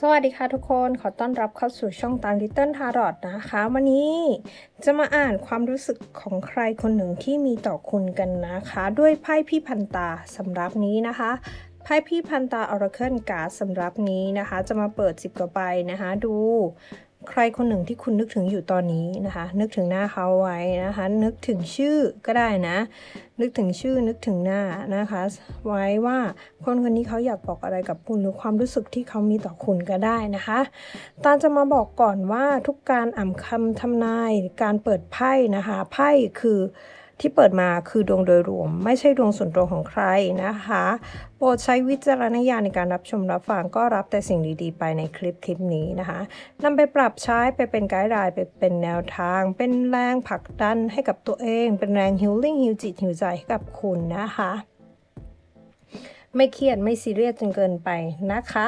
สวัสดีค่ะทุกคนขอต้อนรับเข้าสู่ช่องตาม Little Tarot นะคะ วันนี้จะมาอ่านความรู้สึกของใครคนหนึ่งที่มีต่อคุณกันนะคะ ด้วยไพ่พี่พันตาสำหรับนี้นะคะไพ่พี่พันตาออร์เคิลการ์ดสำหรับนี้นะคะ จะมาเปิด 10กว่าใบนะคะ ดู ใครคนหนึ่งที่คุณนึกถึงอยู่ตอนนี้นะคะ นึกถึงหน้าเขาไว้นะคะ นึกถึงชื่อก็ได้นะ นึกถึงชื่อนึกถึงหน้านะคะ ไว้ว่าคนคนนี้เขาอยากบอกอะไรกับคุณหรือความรู้สึกที่เขามีต่อคุณก็ได้นะคะตาจะมาบอกก่อนว่าทุกการอ่านคำทำนายการเปิดไพ่นะคะไพ่คือ ที่เปิดมาคือดวงโดยรวม ไม่ใช่ดวงส่วนตัวของใครนะคะ โปรดใช้วิจารณญาณในการรับชมรับฟังก็รับแต่สิ่งดีๆ ไปในคลิปคลิปนี้นะคะนำไปปรับใช้ไปเป็นไกด์ไลน์ไปเป็นแนวทาง เป็นแรงผลักดันให้กับตัวเอง เป็นแรงฮิลลิ่งฮิลจิตฮิลใจให้กับคุณนะคะไม่เครียดไม่ซีเรียสจนเกินไปนะคะ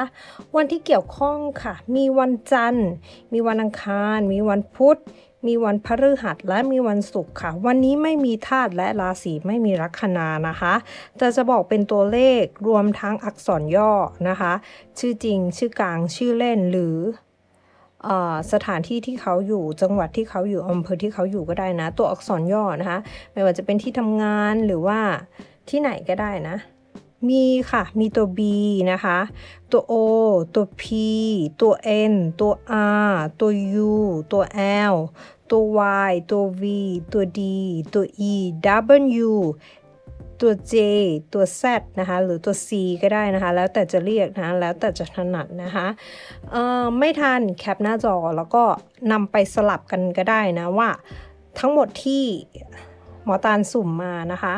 วันที่เกี่ยวข้องค่ะ มีวันจันทร์ มีวันอังคาร มีวันพุธ มีวันพฤหัสและมีวันศุกร์ค่ะ วันนี้ไม่มีธาตุและราศีไม่มีลัคนานะคะแต่จะบอกเป็นตัวเลขรวมทั้งอักษรย่อนะคะ ชื่อจริงชื่อกลางชื่อเล่นหรือเออสถานที่ที่เขาอยู่จังหวัดที่เขาอยู่อำเภอที่เขาอยู่ก็ได้นะ ตัวอักษรย่อนะคะ ไม่ว่าจะเป็นที่ทำงานหรือว่าที่ไหนก็ได้นะ มีค่ะ มีตัว B นะคะ ตัว O ตัว P ตัว N ตัว R ตัว U ตัว L ตัว Y ตัว V ตัว D ตัว E W ตัว J ตัว Z นะคะ หรือตัว C ก็ได้นะคะ แล้วแต่จะเรียกนะ แล้วแต่จะถนัดนะคะไม่ทันแคปหน้าจอแล้วก็นำไปสลับกันก็ได้นะว่า ทั้งหมดที่หมอตาลสุ่มมานะคะ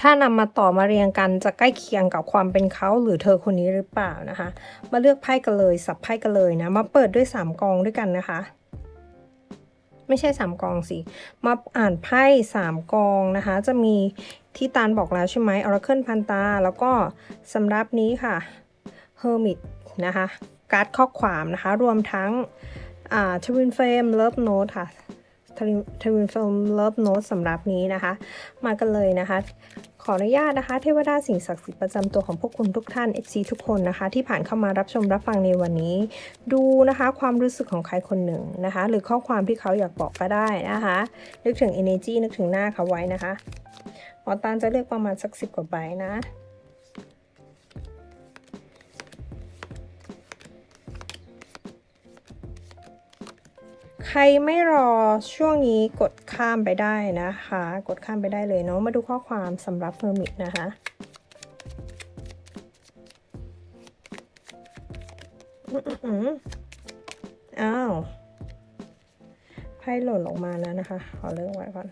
ถ้านำมาต่อมาเรียงกันจะใกล้เคียงกับความเป็นเขาหรือเธอคนนี้หรือเปล่านะคะ มาเลือกไพ่กันเลย สับไพ่กันเลยนะ มาเปิดด้วย 3 กองด้วยกันนะคะ ไม่ใช่ 3 กองสิ มาอ่านไพ่3กองนะคะ จะมีที่ตาลบอกแล้วใช่ไหม Oracle พันตา แล้วก็สำหรับนี้ค่ะ Hermit นะคะ การ์ดข้อความนะคะ รวมทั้งอ่า Twin Flame Love Note ค่ะ ทวินฟิลเลิฟโน้ตสำหรับนี้นะคะ มากันเลยนะคะ ขออนุญาตนะคะ เทวดาสิ่งศักดิ์สิทธิ์ประจำตัวของพวกคุณทุกท่าน FC ทุกคนนะคะ ที่ผ่านเข้ามารับชมรับฟังในวันนี้ ดูนะคะความรู้สึกของใครคนหนึ่งนะคะ หรือข้อความที่เขาอยากบอกก็ได้นะคะ นึกถึง energy นึกถึงหน้าเขาไว้นะคะหมอตานจะเลือกประมาณสักสิบกว่าใบนะ ใครไม่รอช่วงนี้กดข้ามไปได้นะคะ กดข้ามไปได้เลยเนาะมาดูข้อความสำหรับเฟอร์มิตนะคะอืออ้าวไพ่หล่นออกมาแล้วนะคะ ขอเลิกไว้ก่อน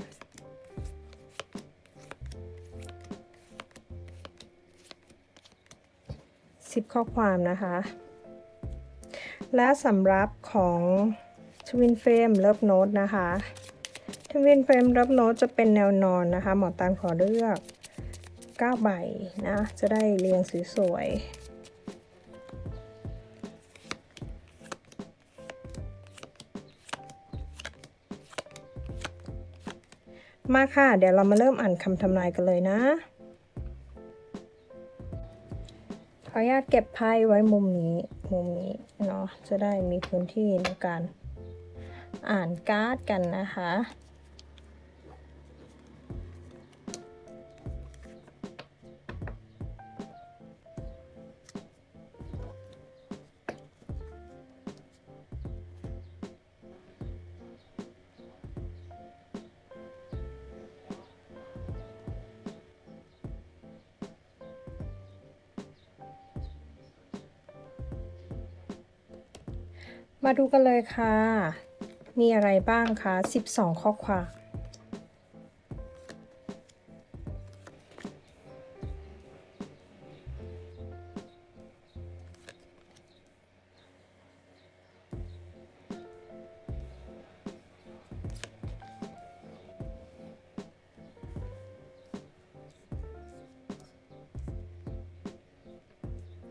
สิบข้อความนะคะ และสำหรับของ ทวินเฟรมเลิฟโน e นะคะทวินเฟรมเลิฟโน e จะเป็นแนวนอนนะคะ หมอตาลขอเลือก9ใบนะ จะได้เรียงสวยๆมาค่ะ เดี๋ยวเรามาเริ่มอ่านคำทำนายกันเลยนะ ขออนุญาตเก็บไพ่ไว้มุมนี้ มุมนี้เนาะ จะได้มีพื้นที่ในการ อ่านการ์ดกันนะคะ มาดูกันเลยค่ะ มีอะไรบ้างคะ 12 ข้อความ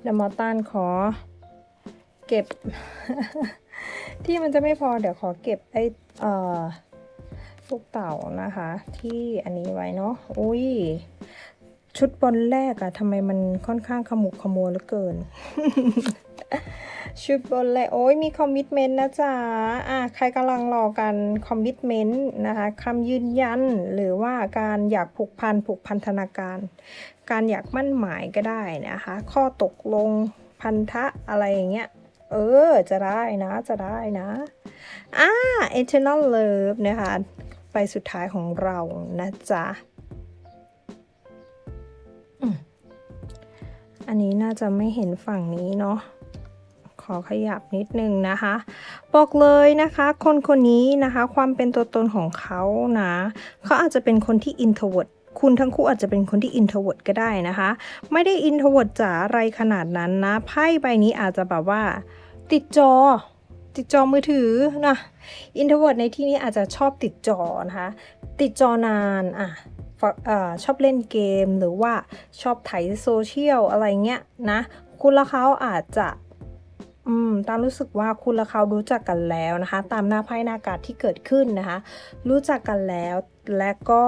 เดมอต้านขอ เก็บ ที่มันจะไม่พอเดี๋ยวขอเก็บไอ้ลูกเต่านะคะ ที่อันนี้ไว้เนาะอุ้ยชุดบอลแรกอะทำไมมันค่อนข้างขมุกขมัวเหลือเกิน ชุดบนเลยโอ้ยมีคอมมิชเมนต์นะจ๊ะอะใครกำลังรอกันคอมมิชเมนต์นะคะคำยืนยันหรือว่าการอยากผูกพันผูกพันธนาการ การอยากมั่นหมายก็ได้นะคะ ข้อตกลงพันธะอะไรอย่างเงี้ย เออ จะได้นะ จะได้นะอ่า eternal love นะคะ ไปสุดท้ายของเรานะจ๊ะอันนี้น่าจะไม่เห็นฝั่งนี้เนาะขอขยับนิดนึงนะคะ บอกเลยนะคะ คนคนนี้นะคะ ความเป็นตัวตนของเขานะ เขาอาจจะเป็นคนที่ introvert คุณทั้งคู่อาจจะเป็นคนที่ introvert ก็ได้นะคะ ไม่ได้ introvert จ๋าอะไรขนาดนั้นนะ ไพ่ใบนี้อาจจะแบบว่า ติดจอ ติดจอมือถือนะ introvert ในที่นี้อาจจะชอบติดจอนะคะ ติดจอนานอะอชอบเล่นเกมหรือว่าชอบไถโซเชียลอะไรเงี้ยนะ คุณและเขาอาจจะอืมตามรู้สึกว่าคุณและเขารู้จักกันแล้วนะคะ ตามหน้าไพ่หน้ากาศที่เกิดขึ้นนะคะ รู้จักกันแล้วและก็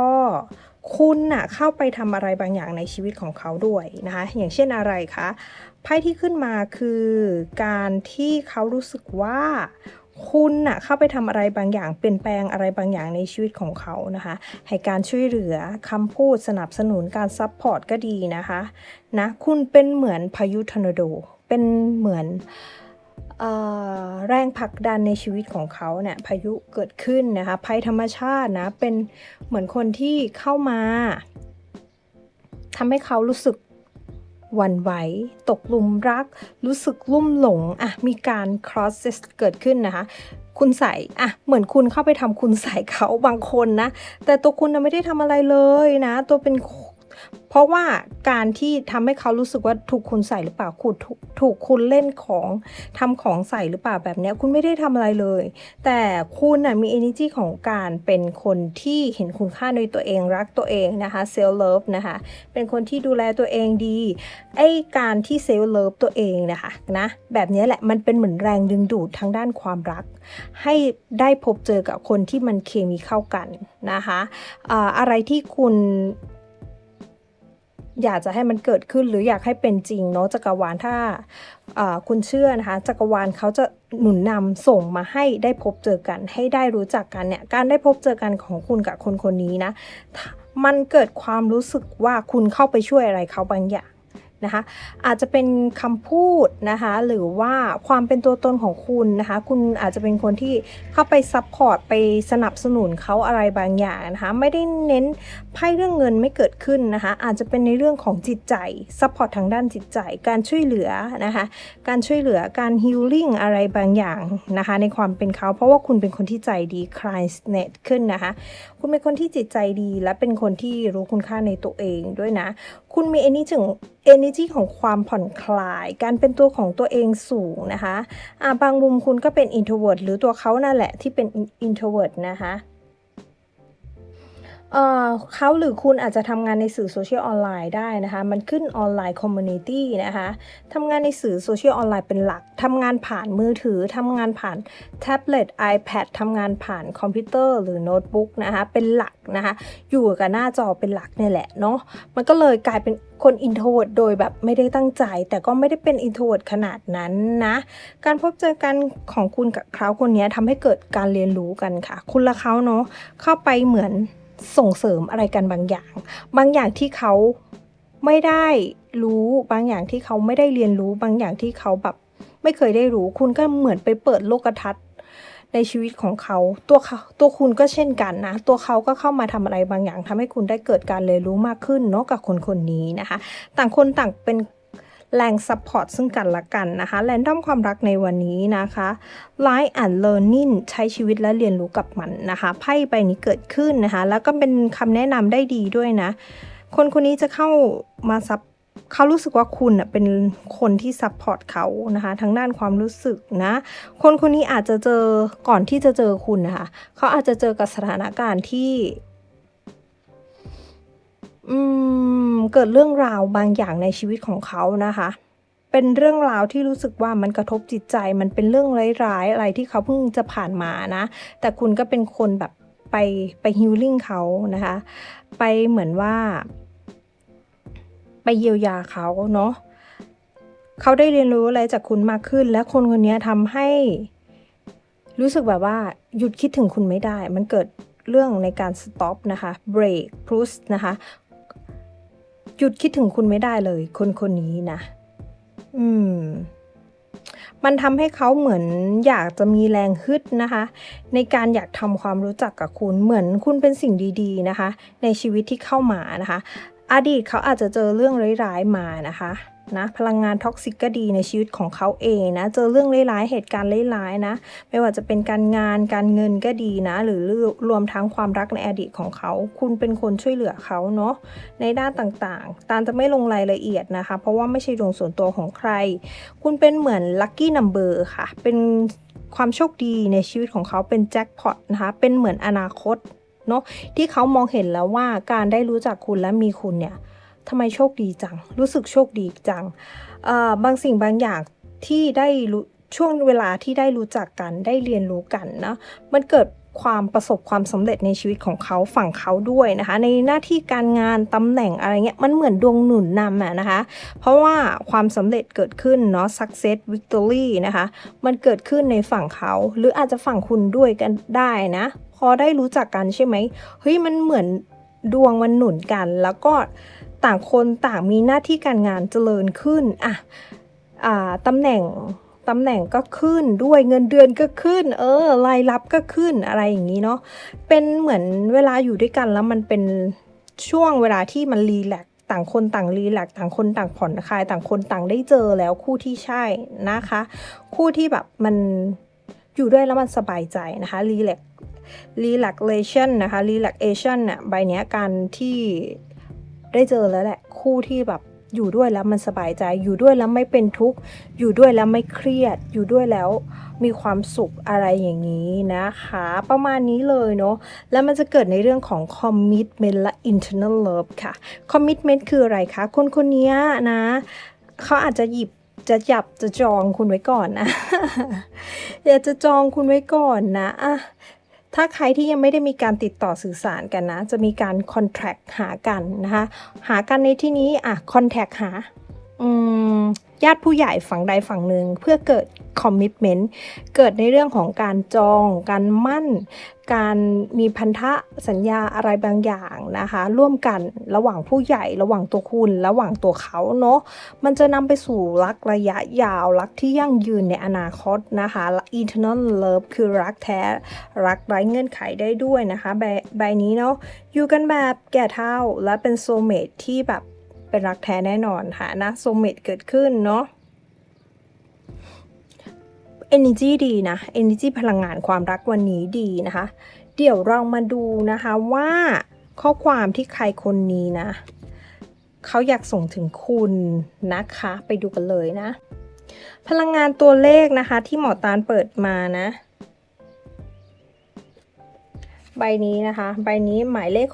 คุณน่ะเข้าไปทำอะไรบางอย่างในชีวิตของเขาด้วยนะคะ อย่างเช่นอะไรคะไพ่ที่ขึ้นมาคือการที่เขารู้สึกว่าคุณน่ะเข้าไปทำอะไรบางอย่างเปลี่ยนแปลงอะไรบางอย่างในชีวิตของเขานะคะให้การช่วยเหลือคำพูดสนับสนุนการซัพพอร์ตก็ดีนะคะนะคุณเป็นเหมือนพายุทอร์นาโดเป็นเหมือน แรงผลักดันในชีวิตของเขาเนี่ยพายุเกิดขึ้นนะคะภัยธรรมชาตินะเป็นเหมือนคนที่เข้ามาทำให้เขารู้สึกหวั่นไหว ตกหลุมรัก รู้สึกลุ่มหลงอะมีการ cross เกิดขึ้นนะคะ คุณใส่อะเหมือนคุณเข้าไปทำคุณใส่เขาบางคนนะ แต่ตัวคุณนะไม่ได้ทำอะไรเลยนะ ตัวเป็น เพราะว่าการที่ทำให้เขารู้สึกว่าถูกคุณใส่หรือเปล่าคุณถูกถูกคุณเล่นของทำของใส่หรือเปล่าแบบนี้คุณไม่ได้ทำอะไรเลย แต่คุณนะมี energy ของการเป็นคนที่เห็นคุณค่าในตัวเองรักตัวเองนะคะ self love นะคะเป็นคนที่ดูแลตัวเองดีไอการที่ self love ตัวเองนะคะนะแบบนี้แหละมันเป็นเหมือนแรงดึงดูดทางด้านความรัก ให้ได้พบเจอกับคนที่มันเคมีเข้ากันนะคะอ่าอะไรที่คุณ อยากจะให้มันเกิดขึ้นหรืออยากให้เป็นจริงเนาะจักรวาลถ้าคุณเชื่อนะคะจักรวาลเขาจะหนุนนำส่งมาให้ได้พบเจอกัน ให้ได้รู้จักกันเนี่ยการได้พบเจอกันของคุณกับคนคนนี้นะมันเกิดความรู้สึกว่าคุณเข้าไปช่วยอะไรเขาบางอย่าง นะคะอาจจะเป็นคำพูดนะคะหรือว่าความเป็นตัวตนของคุณนะคะคุณอาจจะเป็นคนที่เข้าไปซัพพอร์ตไปสนับสนุนเขาอะไรบางอย่างนะคะไม่ได้เน้นไพ่เรื่องเงินไม่เกิดขึ้นนะคะอาจจะเป็นในเรื่องของจิตใจซัพพอร์ตทางด้านจิตใจ การช่วยเหลือนะคะการช่วยเหลือการฮิลลิ่งอะไรบางอย่างนะคะในความเป็นเขาเพราะว่าคุณเป็นคนที่ใจดีคลายเน็ตขึ้นนะคะ คุณเป็นคนที่จิตใจดี และเป็นคนที่รู้คุณค่าในตัวเองด้วยนะ คุณมี energy ถึง energy ของความผ่อนคลาย การเป็นตัวของตัวเองสูงนะคะอ่าบางมุมคุณก็เป็น introvert หรือตัวเขานั่นแหละที่เป็น introvert นะคะ เขาหรือคุณอาจจะทำงานในสื่อโซเชียลออนไลน์ได้นะคะ มันขึ้นออนไลน์คอมมูนิตี้นะคะทำงานในสื่อโซเชียลออนไลน์เป็นหลักทำงานผ่านมือถือทำงานผ่านแท็บเล็ต iPad ทำงานผ่านคอมพิวเตอร์หรือโน้ตบุ๊กนะคะเป็นหลักนะคะอยู่กับหน้าจอเป็นหลักเนี่ยแหละเนาะมันก็เลยกลายเป็นคนอินโทรเวิร์ดโดยแบบไม่ได้ตั้งใจ แต่ก็ไม่ได้เป็นอินโทรเวิร์ดขนาดนั้นนะ การพบเจอกันของคุณกับเขาคนนี้ทำให้เกิดการเรียนรู้กันค่ะ คุณและเขาเนาะเข้าไปเหมือน ส่งเสริมอะไรกันบางอย่าง บางอย่างที่เขาไม่ได้รู้บางอย่างที่เขาไม่ได้เรียนรู้บางอย่างที่เขาแบบไม่เคยได้รู้ คุณก็เหมือนไปเปิดโลกทัศน์ในชีวิตของเขาตัวเขาตัวคุณก็เช่นกันนะ ตัวเขาก็เข้ามาทำอะไรบางอย่างทำให้คุณได้เกิดการเรียนรู้มากขึ้นเนาะกับคนคนนี้นะคะ ต่างคนต่างเป็น แรงซัพพอร์ตซึ่งกันและกันนะคะแรนดอมความรักในวันนี้นะคะ Life and Learning ใช้ชีวิตและเรียนรู้กับมันนะคะ ไพ่ใบนี้เกิดขึ้นนะคะ แล้วก็เป็นคำแนะนำได้ดีด้วยนะ คนคนนี้จะเข้ามาซับเขารู้สึกว่าคุณเป็นคนที่ซัพพอร์ตเขานะคะทางด้านความรู้สึกนะ คนคนนี้อาจจะเจอก่อนที่จะเจอคุณนะคะเขาอาจจะเจอกับสถานการณ์ที่ อืม เกิดเรื่องราวบางอย่างในชีวิตของเขานะคะ เป็นเรื่องราวที่รู้สึกว่ามันกระทบจิตใจ มันเป็นเรื่องร้ายๆ อะไรที่เขาเพิ่งจะผ่านมานะ แต่คุณก็เป็นคนแบบไปไปฮิลลิ่งเขานะคะ ไปเหมือนว่า ไปเยียวยาเขาเนาะเขาได้เรียนรู้อะไรจากคุณมากขึ้น และคนคนนี้ทำให้รู้สึกแบบว่าหยุดคิดถึงคุณไม่ได้ มันเกิดเรื่องในการ stop นะคะ break pause นะคะ หยุดคิดถึงคุณไม่ได้เลย คนคนนี้นะ อืม มันทำให้เขาเหมือนอยากจะมีแรงฮึดนะคะ ในการอยากทำความรู้จักกับคุณเหมือนคุณเป็นสิ่งดีๆนะคะ ในชีวิตที่เข้ามานะคะ อดีตเขาอาจจะเจอเรื่องร้ายๆมานะคะ นะพลังงานท็อกซิกก็ดีในชีวิตของเขาเองนะ เจอเรื่องร้ายๆเหตุการณ์ร้ายๆนะ ไม่ว่าจะเป็นการงานการเงินก็ดีนะ หรือรวมทั้งความรักในอดีตของเขา คุณเป็นคนช่วยเหลือเขาเนาะในด้านต่างๆ ตาลจะไม่ลงรายละเอียดนะคะ เพราะว่าไม่ใช่ดวงส่วนตัวของใคร คุณเป็นเหมือนลัคกี้นัมเบอร์ค่ะ เป็นความโชคดีในชีวิตของเขาเป็นแจ็คพอตนะคะ เป็นเหมือนอนาคตเนาะที่เขามองเห็นแล้วว่าการได้รู้จักคุณและมีคุณเนี่ย ทำไมโชคดีจัง รู้สึกโชคดีจัง บางสิ่งบางอย่างที่ได้รู้ช่วงเวลาที่ได้รู้จักกันได้เรียนรู้กันนะ มันเกิดความประสบความสำเร็จในชีวิตของเขาฝั่งเขาด้วยนะคะ ในหน้าที่การงานตำแหน่งอะไรเงี้ยมันเหมือนดวงหนุนนำอะนะคะ เพราะว่าความสำเร็จเกิดขึ้นเนาะ success victory นะคะ มันเกิดขึ้นในฝั่งเขา หรืออาจจะฝั่งคุณด้วยกันได้นะ พอได้รู้จักกันใช่ไหมเฮ้ยมันเหมือนดวงมันหนุนกันแล้วก็ ต่างคนต่างมีหน้าที่การงานเจริญขึ้นอะอ่าตำแหน่งตำแหน่งก็ขึ้นด้วยเงินเดือนก็ขึ้น เออรายรับก็ขึ้นอะไรอย่างนี้เนาะเป็นเหมือนเวลาอยู่ด้วยกันแล้วมันเป็นช่วงเวลาที่มันรีแลกต่างคนต่างรีแลกต่างคนต่างผ่อนคลายต่างคนต่างได้เจอแล้วคู่ที่ใช่นะคะ คู่ที่แบบมันอยู่ด้วยแล้วมันสบายใจนะคะรีแลก relaxation นะคะ relaxation น่ะใบเนี้ยการที่ ได้เจอแล้วแหละ คู่ที่แบบอยู่ด้วยแล้วมันสบายใจ อยู่ด้วยแล้วไม่เป็นทุกข์ อยู่ด้วยแล้วไม่เครียด อยู่ด้วยแล้วมีความสุขอะไรอย่างนี้นะคะ ประมาณนี้เลยเนาะ แล้วมันจะเกิดในเรื่องของ commitment และ internal love ค่ะ commitment คืออะไรคะ คนคนนี้นะ เขาอาจจะหยิบจะจับจะจองคุณไว้ก่อนนะ อยากจะจองคุณไว้ก่อนนะอะ ถ้าใครที่ยังไม่ได้มีการติดต่อสื่อสารกันนะ จะมีการคอนแทคหากันนะคะ หากันในที่นี้อะคอนแทคหาญาติผู้ใหญ่ฝั่งใดฝั่งหนึ่งเพื่อเกิด commitment เกิดในเรื่องของการจอง การมั่น การมีพันธะสัญญาอะไรบางอย่างนะคะ ร่วมกันระหว่างผู้ใหญ่ระหว่างตัวคุณ ระหว่างตัวเขาเนาะมันจะนำไปสู่รักระยะยาว รักที่ยั่งยืนในอนาคตนะคะ eternal love คือรักแท้ รักไร้เงื่อนไขได้ด้วยนะคะ ใบใบนี้เนาะอยู่กันแบบแก่เท่าและเป็นโซเมตที่แบบเป็นรักแท้แน่นอนค่ะนะโซเมตเกิดขึ้นเนาะ energy ดีนะ energy พลังงานความรักวันนี้ดีนะคะ เดี๋ยวเรามาดูนะคะว่าข้อความที่ใครคนนี้นะ เขาอยากส่งถึงคุณนะคะ ไปดูกันเลยนะ พลังงานตัวเลขนะคะ ที่หมอตาลเปิดมานะ ใบนี้นะคะ ใบนี้หมายเลข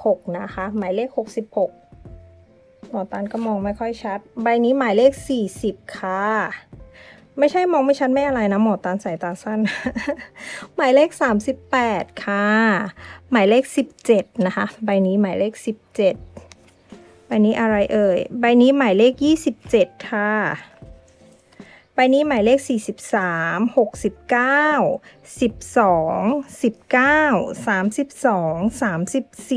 66 นะคะ หมายเลข 66 หมอตาลก็มองไม่ค่อยชัด ใบนี้หมายเลข 40 ค่ะ ไม่ใช่มองไม่ชัดไม่อะไรนะ หมอตาสายตาสั้น หมายเลข 38 ค่ะ หมายเลข 17 นะคะ ใบนี้หมายเลข 17 ใบนี้อะไรเอ่ย ใบนี้หมายเลข 27 ค่ะ ใบนี้หมายเลข 43 69 12 19 32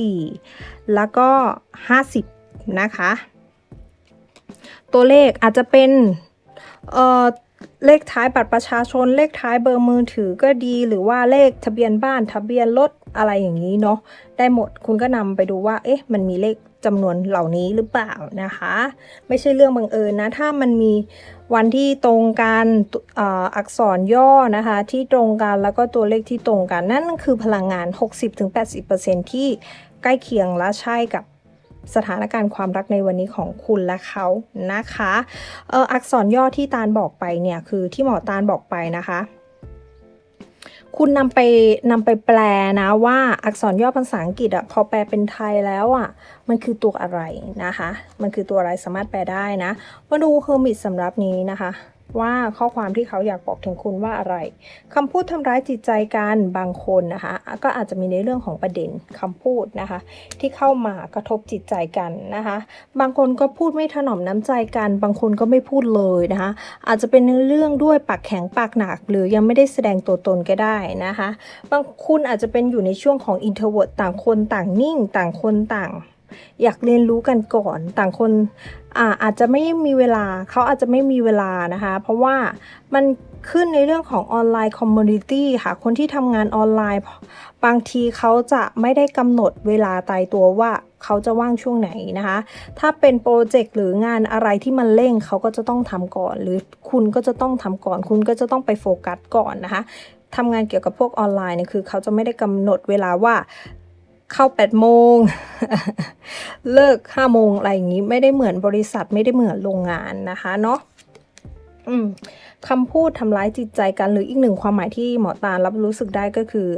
34 แล้วก็ 50 นะคะ ตัวเลขอาจจะเป็น เอ่อ เลขท้ายบัตรประชาชน เลขท้ายเบอร์มือถือก็ดี หรือว่าเลขทะเบียนบ้านทะเบียนรถอะไรอย่างนี้เนาะได้หมดคุณก็นำไปดูว่า เอ๊ะ มันมีเลขจำนวนเหล่านี้หรือเปล่านะคะ ไม่ใช่เรื่องบังเอิญนะ ถ้ามันมีวันที่ตรงกันอ่ออักษรย่อนะคะ ที่ตรงกันแล้วก็ตัวเลขที่ตรงกันนั่นคือพลังงาน 60-80%ที่ใกล้เคียงและใช่กับ สถานการณ์ความรักในวันนี้ของคุณและเขานะคะเอออักษรย่อที่ตาลบอกไปเนี่ยคือที่หมอตาลบอกไปนะคะ คุณนำไปนำไปแปลนะว่าอักษรย่อภาษาอังกฤษอะพอแปลเป็นไทยแล้วอะมันคือตัวอะไรนะคะ มันคือตัวอะไรสามารถแปลได้นะ มาดูเฮอร์มิตสำรับนี้นะคะ ว่าข้อความที่เขาอยากบอกถึงคุณว่าอะไรคำพูดทำร้ายจิตใจกันบางคนนะคะก็อาจจะมีในเรื่องของประเด็นคำพูดนะคะ ที่เข้ามากระทบจิตใจกันนะคะ บางคนก็พูดไม่ถนอมน้ำใจกัน บางคนก็ไม่พูดเลยนะคะ อาจจะเป็นในเรื่องด้วยปากแข็งปากหนัก หรือยังไม่ได้แสดงตัวตนก็ได้นะคะ บางคุณอาจจะเป็นอยู่ในช่วงของ introvert ต่างคนต่างนิ่ง ต่างคนต่าง อยากเรียนรู้กันก่อน ต่างคนอาอาจจะไม่มีเวลาเขาอาจจะไม่มีเวลานะคะ เพราะว่ามันขึ้นในเรื่องของออนไลน์คอมมูนิตี้ค่ะ คนที่ทำงานออนไลน์ บางทีเขาจะไม่ได้กำหนดเวลาตายตัวว่าเขาจะว่างช่วงไหนนะคะ ถ้าเป็นโปรเจกต์หรืองานอะไรที่มันเร่งเขาก็จะต้องทำก่อน หรือคุณก็จะต้องทำก่อน คุณก็จะต้องไปโฟกัสก่อนนะคะทำงานเกี่ยวกับพวกออนไลน์เนี่ยคือเขาจะไม่ได้กำหนดเวลาว่า เข้า8โมง เลิก5โมงอะไรอย่างนี้ ไม่ได้เหมือนบริษัทไม่ได้เหมือนโรงงานนะคะเนาะคำพูดทำร้ายจิตใจกันหรืออีกหนึ่งความหมายที่หมอตาลรับรู้สึกได้ก็คือ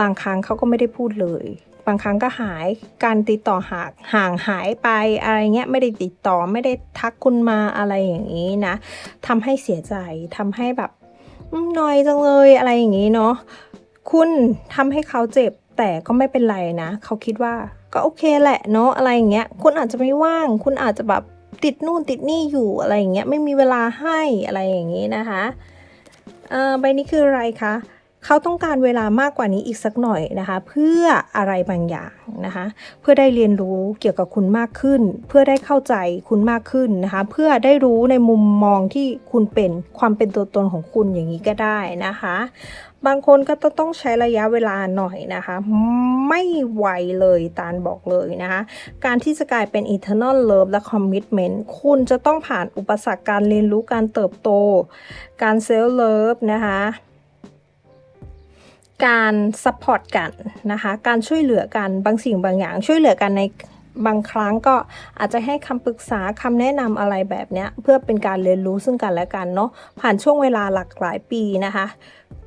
บางครั้งเขาก็ไม่ได้พูดเลย บางครั้งก็หายการติดต่อหางห่างหายไปอะไรเงี้ยไม่ได้ติดต่อไม่ได้ทักคุณมาอะไรอย่างนี้นะทำให้เสียใจทำให้แบบน่อยจังเลยอะไรอย่างนี้เนาะคุณทำให้เขาเจ็บ แต่ก็ไม่เป็นไรนะ เขาคิดว่าก็โอเคแหละเนาะอะไรอย่างเงี้ย คุณอาจจะไม่ว่าง คุณอาจจะแบบติดนู่นติดนี่อยู่อะไรอย่างเงี้ย ไม่มีเวลาให้อะไรอย่างงี้นะคะใบนี้คืออะไรคะ เขาต้องการเวลามากกว่านี้อีกสักหน่อยนะคะ เพื่ออะไรบางอย่างนะคะ เพื่อได้เรียนรู้เกี่ยวกับคุณมากขึ้น เพื่อได้เข้าใจคุณมากขึ้นนะคะ เพื่อได้รู้ในมุมมองที่คุณเป็นความเป็นตัวตนของคุณอย่างนี้ก็ได้นะคะ บางคนก็ต้องใช้ระยะเวลาหน่อยนะคะ ไม่ไวเลยตาลบอกเลยนะคะ การที่จะกลายเป็น eternal love และ commitment คุณจะต้องผ่านอุปสรรคการเรียนรู้การเติบโต การ self love นะคะการ support กันนะคะ การช่วยเหลือกันบางสิ่งบางอย่างช่วยเหลือกันใน บางครั้งก็อาจจะให้คำปรึกษาคำแนะนำอะไรแบบเนี้ยเพื่อเป็นการเรียนรู้ซึ่งกันและกันเนาะผ่านช่วงเวลาหลากหลายปีนะคะ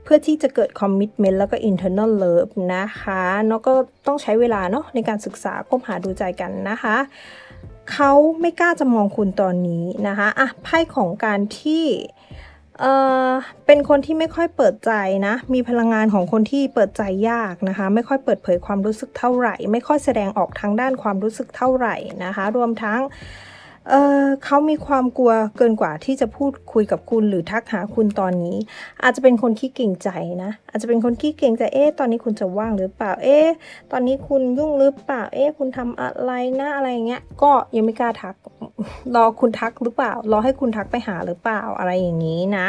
เพื่อที่จะเกิด commitment แล้วก็ internal love นะคะเนาะก็ต้องใช้เวลาเนาะในการศึกษาคบหาดูใจกันนะคะเขาไม่กล้าจะมองคุณตอนนี้นะคะอะไพ่ของการที่ เอ่อเป็นคนที่ไม่ค่อยเปิดใจนะ มีพลังงานของคนที่เปิดใจยากนะคะ ไม่ค่อยเปิดเผยความรู้สึกเท่าไหร่ ไม่ค่อยแสดงออกทางด้านความรู้สึกเท่าไหร่นะคะ รวมทั้งเออเขามีความกลัวเกินกว่าที่จะพูดคุยกับคุณหรือทักหาคุณตอนนี้ อาจจะเป็นคนขี้เก่งใจนะ อาจจะเป็นคนขี้เก่งใจ เอ๊ะ ตอนนี้คุณจะว่างหรือเปล่า เอ๊ะ ตอนนี้คุณยุ่งหรือเปล่า เอ๊ะ คุณทำอะไรนะ อะไรเงี้ย ก็ยังไม่กล้าทัก รอคุณทักหรือเปล่า รอให้คุณทักไปหาหรือเปล่าอะไรอย่างนี้นะ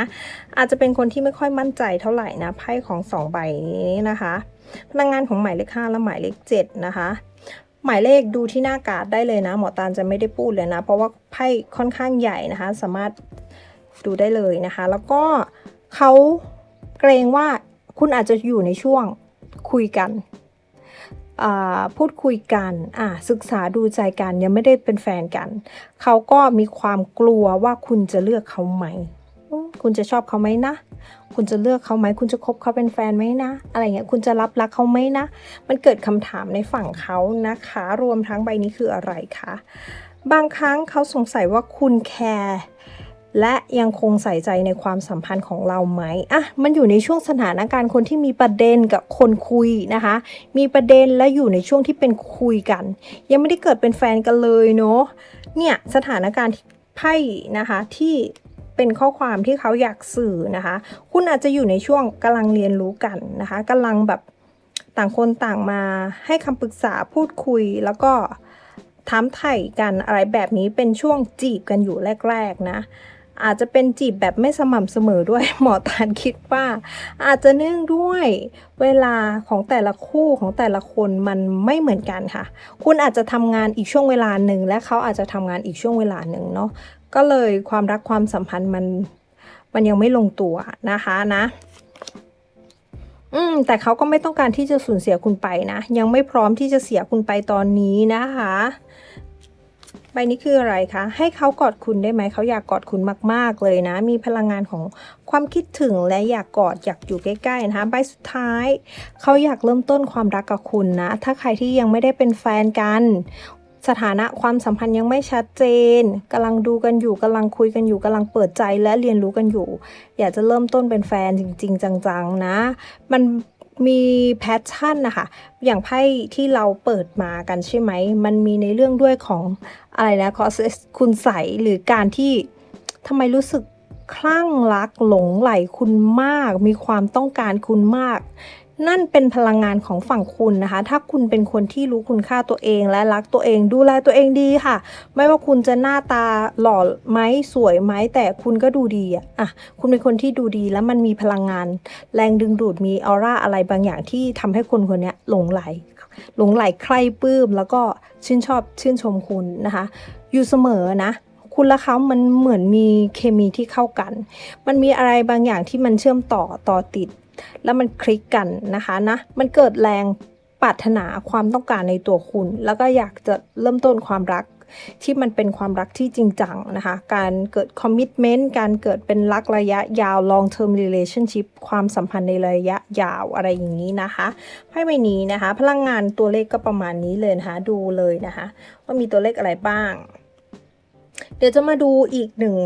อาจจะเป็นคนที่ไม่ค่อยมั่นใจเท่าไหร่นะไพ่ของสองใบนี้นะคะ พลังงานของหมายเลขห้าและหมายเลขเจ็ดนะคะหมายเลขดูที่หน้าการ์ดได้เลยนะหมอตาลจะไม่ได้พูดเลยนะ เพราะว่าไพ่ค่อนข้างใหญ่นะคะ สามารถดูได้เลยนะคะ แล้วก็เขาเกรงว่าคุณอาจจะอยู่ในช่วงคุยกัน พูดคุยกันศึกษาดูใจกันยังไม่ได้เป็นแฟนกัน เขาก็มีความกลัวว่าคุณจะเลือกเขาไหมอืมคุณจะชอบเขาไหมนะ คุณจะเลือกเขาไหม คุณจะคบเขาเป็นแฟนไหมนะ อะไรเงี้ย คุณจะรับรักเขาไหมนะ มันเกิดคำถามในฝั่งเขานะคะ รวมทั้งใบนี้คืออะไรคะ บางครั้งเขาสงสัยว่าคุณแคร์ และยังคงใส่ใจในความสัมพันธ์ของเราไหมอะมันอยู่ในช่วงสถานการณ์คนที่มีประเด็นกับคนคุยนะคะ มีประเด็นและอยู่ในช่วงที่เป็นคุยกัน ยังไม่ได้เกิดเป็นแฟนกันเลยเนาะเนี่ยสถานการณ์ไพ่นะคะที่เป็นข้อความที่เขาอยากสื่อนะคะ คุณอาจจะอยู่ในช่วงกำลังเรียนรู้กันนะคะกำลังแบบต่างคนต่างมาให้คำปรึกษาพูดคุยแล้วก็ถามไถ่กันอะไรแบบนี้เป็นช่วงจีบกันอยู่แรก ๆ นะ อาจจะเป็นจีบแบบไม่สม่ำเสมอด้วยหมอตานคิดว่า อาจจะเนื่องด้วยเวลาของแต่ละคู่ของแต่ละคนมันไม่เหมือนกันค่ะ คุณอาจจะทำงานอีกช่วงเวลาหนึ่งและเขาอาจจะทำงานอีกช่วงเวลาหนึ่งเนาะก็เลยความรักความสัมพันธ์มันมันยังไม่ลงตัวนะคะนะอืมแต่เขาก็ไม่ต้องการที่จะสูญเสียคุณไปนะ ยังไม่พร้อมที่จะเสียคุณไปตอนนี้นะคะ ใบนี้คืออะไรคะ ให้เขากอดคุณได้ไหม เขาอยากกอดคุณมาก ๆ เลยนะ มีพลังงานของความคิดถึงและอยากกอดอยากอยู่ใกล้ ๆ นะคะ ใบสุดท้าย เขาอยากเริ่มต้นความรักกับคุณนะ ถ้าใครที่ยังไม่ได้เป็นแฟนกันสถานะความสัมพันธ์ยังไม่ชัดเจนกำลังดูกันอยู่กำลังคุยกันอยู่กำลังเปิดใจและเรียนรู้กันอยู่ อยากจะเริ่มต้นเป็นแฟนจริง ๆ จังๆนะ มัน มีแพชชั่นนะคะอย่างไพ่ที่เราเปิดมากันใช่ไหม มันมีในเรื่องด้วยของอะไรนะคอสคุณใสหรือการที่ทำไมรู้สึกคลั่งรักหลงไหลคุณมาก มีความต้องการคุณมาก นั่นเป็นพลังงานของฝั่งคุณนะคะ ถ้าคุณเป็นคนที่รู้คุณค่าตัวเองและรักตัวเองดูแลตัวเองดีค่ะ ไม่ว่าคุณจะหน้าตาหล่อไหมสวยไหมแต่คุณก็ดูดีอะอะ คุณเป็นคนที่ดูดีแล้วมันมีพลังงาน แรงดึงดูดมีออร่าอะไรบางอย่างที่ทำให้คนคนนี้หลงไหล หลงไหลใครปลื้มแล้วก็ชื่นชอบชื่นชมคุณนะคะ อยู่เสมอนะคุณและเขามันเหมือนมีเคมีที่เข้ากัน มันมีอะไรบางอย่างที่มันเชื่อมต่อต่อติด แล้วมันคลิกกันนะคะนะ มันเกิดแรงปรารถนาความต้องการในตัวคุณ แล้วก็อยากจะเริ่มต้นความรักที่มันเป็นความรักที่จริงจังนะคะ การเกิดคอมมิชเมนต์ การเกิดเป็นรักระยะยาว long term relationship ความสัมพันธ์ในระยะยาวอะไรอย่างนี้นะคะไพ่ใบนี้นะคะ พลังงานตัวเลขก็ประมาณนี้เลยนะคะดูเลยนะคะ ว่ามีตัวเลขอะไรบ้าง เดี๋ยวจะมาดูอีกหนึ่ง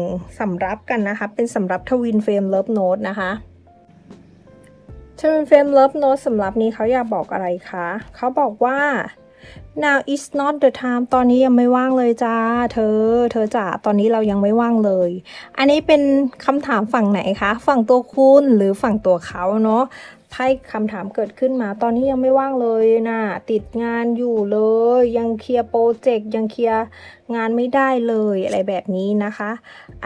สำรับกันนะคะ เป็นสำรับทวินเฟรมเลิฟโน e นะคะ ทวินเฟมเลิฟโน e สำหรับนี้เขาอยากบอกอะไรคะ เขาบอกว่า now is not the time ตอนนี้ยังไม่ว่างเลยจ้า เธอ เธอจ๋า ตอนนี้เรายังไม่ว่างเลย อันนี้เป็นคำถามฝั่งไหนคะ ฝั่งตัวคุณหรือฝั่งตัวเขาเนาะไพ่คำถามเกิดขึ้นมา ตอนนี้ยังไม่ว่างเลยนะ ติดงานอยู่เลย ยังเคลียร์โปรเจกต์ ยังเคลียร์งานไม่ได้เลย อะไรแบบนี้นะคะ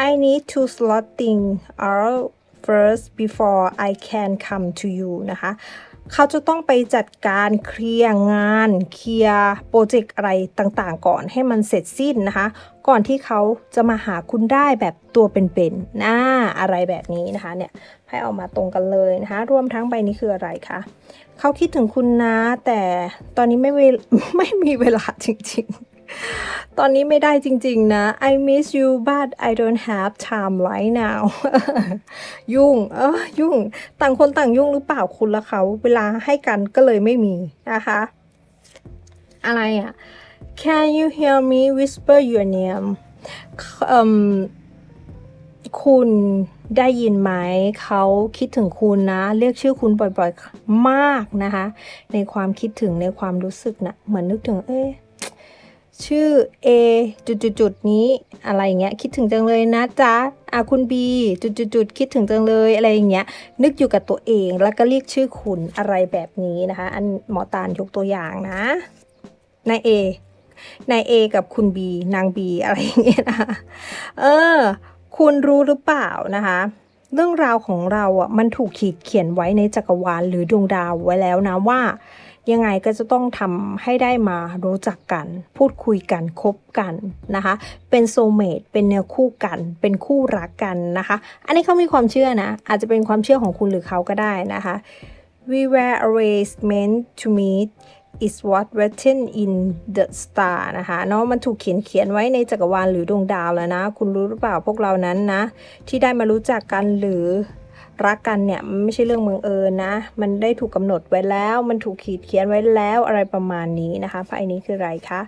I need to slotting out first before I can come to you นะคะ เขาจะต้องไปจัดการเคลียร์งาน เคลียร์โปรเจกต์อะไรต่างๆ ก่อนให้มันเสร็จสิ้นนะคะ ก่อนที่เขาจะมาหาคุณได้แบบตัวเป็นๆนะอะไรแบบนี้นะคะเนี่ยให้ออกมาตรงกันเลยนะคะ รวมทั้งใบนี้คืออะไรคะ เขาคิดถึงคุณนะ แต่ตอนนี้ไม่เวไม่มีเวลาจริง ๆ ตอนนี้ไม่ได้จริงๆนะ I miss you but I don't have time right now ยุ่ง เออยุ่ง ต่างคนต่างยุ่งหรือเปล่าคุณและเขา เวลาให้กันก็เลยไม่มีนะคะ อะไรอะ Can you hear me whisper your name คุณได้ยินไหมเขาคิดถึงคุณนะ เรียกชื่อคุณบ่อยๆ มากนะคะ ในความคิดถึงในความรู้สึกนะเหมือนนึกถึงเอ๊ะ ชื่อ A จุดๆๆนี้อะไรอย่างเงี้ยคิดถึงจังเลยนะจ๊ะอะคุณ B จุดๆๆคิดถึงจังเลยอะไรอย่างเงี้ยนึกอยู่กับตัวเองแล้วก็เรียกชื่อคุณอะไรแบบนี้นะคะ อันหมอตาลยกตัวอย่างนะนาย A นาย A กับคุณ B นาง B อะไรอย่างเงี้ยนะคะเออ คุณรู้หรือเปล่านะคะเรื่องราวของเราอะมันถูกขีดเขียนไว้ในจักรวาลหรือดวงดาวไว้แล้วนะว่า ยังไงก็จะต้องทำให้ได้มารู้จักกัน พูดคุยกันคบกันนะคะ เป็นโซเมตเป็นเนื้อคู่กัน เป็นคู่รักกันนะคะ อันนี้เขามีความเชื่อนะ อาจจะเป็นความเชื่อของคุณหรือเขาก็ได้นะคะ we were always meant to meet is what written in the star นะคะเนาะมันถูกเขียนเขียนไว้ในจักรวาลหรือดวงดาวแล้วนะ คุณรู้หรือเปล่าพวกเรานั้นนะ ที่ได้มารู้จักกันหรือ รักกันเนี่ยมันไม่ใช่เรื่องบังเอิญนะ มันได้ถูกกำหนดไว้แล้ว มันถูกขีดเขียนไว้แล้วอะไรประมาณนี้นะคะไพ่นี้คืออะไรคะ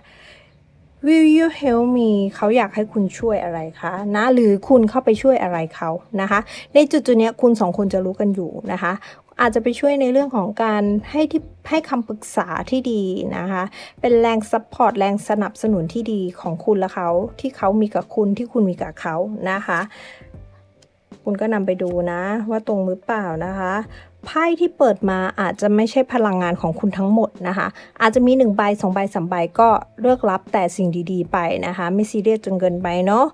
Will you help me เขาอยากให้คุณช่วยอะไรคะนะหรือคุณเข้าไปช่วยอะไรเขานะคะ ในจุดจุดๆนี้คุณสองคนจะรู้กันอยู่นะคะ อาจจะไปช่วยในเรื่องของการให้ที่ให้คำปรึกษาที่ดีนะคะ เป็นแรงซัพพอร์ตแรงสนับสนุนที่ดีของคุณและเขาที่เขามีกับคุณที่คุณมีกับเขานะคะ คุณก็นำไปดูนะ ว่าตรงหรือเปล่านะคะไพ่ที่เปิดมาอาจจะไม่ใช่พลังงานของคุณทั้งหมดนะคะ อาจจะมีหนึ่งใบสองใบสามใบก็เลือกรับแต่สิ่งดีๆ ไปนะคะ ไม่ซีเรียสจนเกินไปเนาะ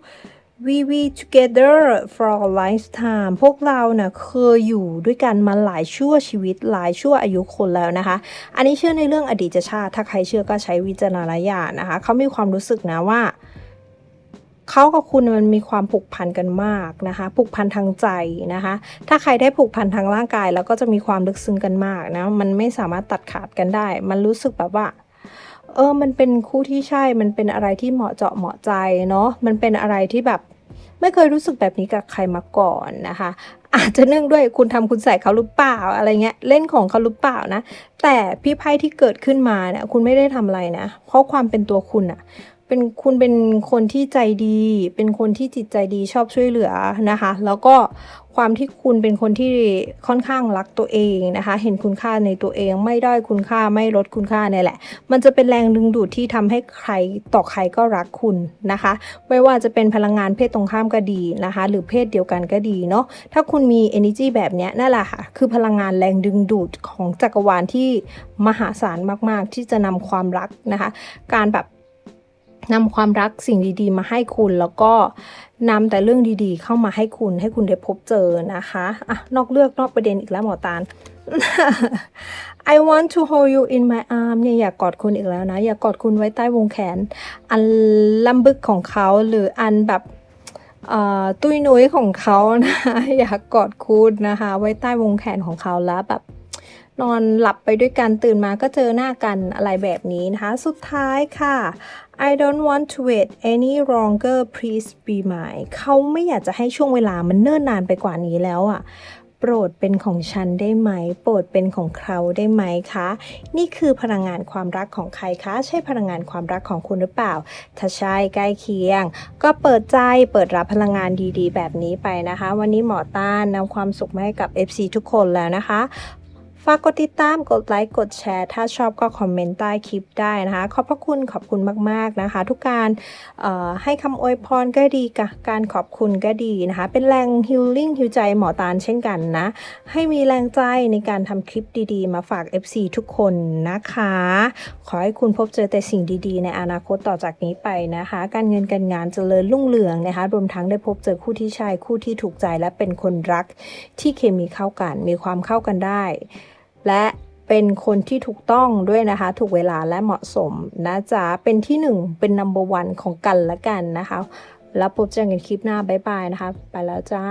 we we together for a lifetime พวกเราเนะ่ะเคยอยู่ด้วยกันมาหลายชั่วชีวิตหลายชั่วอายุคนแล้วนะคะ อันนี้เชื่อในเรื่องอดีตชาติ ถ้าใครเชื่อก็ใช้วิจารณญาณนะคะ เขามีความรู้สึกนะว่า เขากับคุณมันมีความผูกพันกันมากนะคะ ผูกพันทางใจนะคะ ถ้าใครได้ผูกพันทางร่างกาย แล้วก็จะมีความลึกซึ้งกันมากนะ มันไม่สามารถตัดขาดกันได้ มันรู้สึกแบบว่า เออ มันเป็นคู่ที่ใช่ มันเป็นอะไรที่เหมาะเจาะเหมาะใจเนาะ มันเป็นอะไรที่แบบไม่เคยรู้สึกแบบนี้กับใครมาก่อนนะคะ อาจจะเนื่องด้วยคุณทำคุณใส่เขาหรือเปล่าอะไรเงี้ยเล่นของเขาหรือเปล่านะ แต่พี่ไพ่ที่เกิดขึ้นมาเนี่ยคุณไม่ได้ทำอะไรนะ เพราะความเป็นตัวคุณอะ เป็นคุณเป็นคนที่ใจดี เป็นคนที่จิตใจดีชอบช่วยเหลือนะคะ แล้วก็ความที่คุณเป็นคนที่ค่อนข้างรักตัวเองนะคะ เห็นคุณค่าในตัวเองไม่ด้อยคุณค่าไม่ลดคุณค่าเนี่ยแหละ มันจะเป็นแรงดึงดูดที่ทำให้ใครต่อใครก็รักคุณนะคะ ไม่ว่าจะเป็นพลังงานเพศตรงข้ามก็ดีนะคะ หรือเพศเดียวกันก็ดีเนาะ ถ้าคุณมี energy แบบเนี้ยนั่นแหละค่ะ คือพลังงานแรงดึงดูดของจักรวาลที่มหาศาลมาก ๆ ที่จะนำความรักนะคะ การแบบ นำความรักสิ่งดีๆ มาให้คุณ แล้วก็นำแต่เรื่องดีๆ เข้ามาให้คุณ ให้คุณได้พบเจอนะคะอะนอกเลือกนอกประเด็นอีกแล้วหมอตาล I want to hold you in my arm เนี่ยอยากกอดคุณอีกแล้วนะ อยากกอดคุณไว้ใต้วงแขน อันลำบึกของเขาหรืออันแบบเอ่อตุ้ยนุ้ยของเขานะ อยากกอดคุณนะคะ ไว้ใต้วงแขนของเขาแล้วแบบ นอนหลับไปด้วยกันตื่นมาก็เจอหน้ากันอะไรแบบนี้นะคะ สุดท้ายค่ะ I don't want to wait any longer please be mine เขาไม่อยากจะให้ช่วงเวลามันเนิ่นนานไปกว่านี้แล้วอะโปรดเป็นของฉันได้ไหม โปรดเป็นของเขาได้ไหมคะ นี่คือพลังงานความรักของใครคะ ใช่พลังงานความรักของคุณหรือเปล่า ถ้าใช่ใกล้เคียง ก็เปิดใจเปิดรับพลังงานดีๆ แบบนี้ไปนะคะ วันนี้หมอต้านนำความสุขมาให้กับ FC ทุกคนแล้วนะคะ ฝากกดติดตาม กดไลค์ กดแชร์ ถ้าชอบก็คอมเมนต์ใต้คลิปได้นะคะ ขอบพระคุณ ขอบคุณมาก ๆ นะคะ ทุกการให้คำอวยพรก็ดีกะการขอบคุณก็ดีนะคะ เป็นแรงฮิลลิ่งฮิวใจหมอตาลเช่นกันนะ ให้มีแรงใจในการทำคลิปดีๆ มาฝาก FC ทุกคนนะคะ ขอให้คุณพบเจอแต่สิ่งดีๆ ในอนาคตต่อจากนี้ไปนะคะ การเงินการงานเจริญรุ่งเรืองนะคะ รวมทั้งได้พบเจอคู่ที่ใช่คู่ที่ถูกใจและเป็นคนรักที่เคมีเข้ากัน มีความเข้ากันได้ และเป็นคนที่ถูกต้องด้วยนะคะ ถูกเวลาและเหมาะสมนะจ๊ะ เป็นที่หนึ่งเป็น number วันของกันและกันนะคะ แล้วพบเจอกันคลิปหน้า บ๊ายบายนะคะ ไปแล้วจ้า